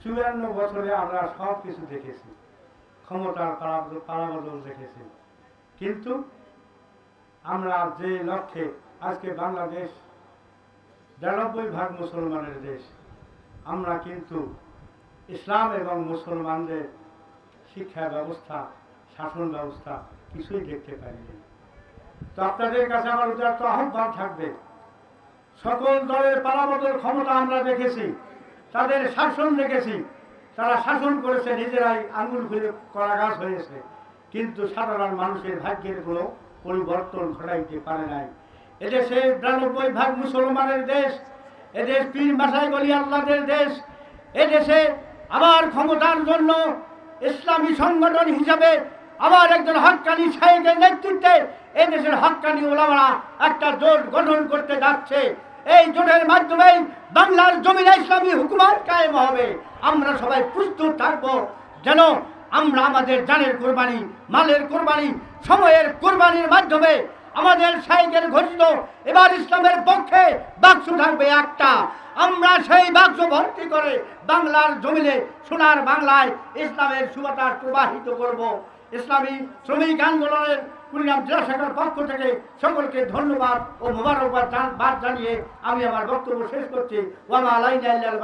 চুয়ান্ন বছরে আমরা সব কিছু দেখেছি। ক্ষমতার পালাবদল দেখেছি। কিন্তু আমরা যে লক্ষ্যে আজকে বাংলাদেশ বিরানব্বই ভাগ মুসলমানের দেশ, আমরা কিন্তু ইসলাম এবং মুসলমানদের শিক্ষা ব্যবস্থা, শাসন ব্যবস্থা কিছুই দেখতে পাইনি। তো আপনাদের কাছে আমার উদার্ত আহ্বান থাকবে, সকল দলের পালাবদল ক্ষমতা আমরা দেখেছি। তাদের শাসন দেখেছি তারা শাসন করেছে, নিজেরাই আঙুল খুলে কলা গাছ হয়েছে। কিন্তু সাধারণ মানুষের ভাগ্যের কোনো পরিবর্তন ঘটাইতে পারে নাই। এদেশে বিরানব্বই ভাগ মুসলমানের দেশ, এদেশ পীর মাসাই গলি আল্লাদের দেশ, এদেশে আবার ক্ষমতার জন্য ইসলামী সংগঠন হিসাবে আবার একজন হক্কানি সাহেবের নেতৃত্বে এই দেশের হক্কানি ওলামারা একটা জোট গঠন করতে যাচ্ছে। এই জোটের মাধ্যমে বাংলার জমিনে ইসলামী হুকুমার কায়েম হবে। আমরা সবাই প্রস্তুত থাকব যেন আমরা আমাদের জানের কোরবানি, মালের কোরবানি, সময়ের কোরবানির মাধ্যমে আমাদের সাইকেল ঘোষিত এবার ইসলামের পক্ষে বাক্স থাকবে একটা। আমরা সেই বাক্স ভর্তি করে বাংলার জমিনে সোনার বাংলায় ইসলামের সুবাতাস প্রবাহিত করব। ইসলামী শ্রমিক আন্দোলনের কুড়িগ্রাম জেলা শাখার পক্ষ থেকে সকলকে ধন্যবাদ ও মোবারকবাদ বাদ জানিয়ে আমি আমার বক্তব্য শেষ করছি। ওয়ামা আলাইনা ইল্লাল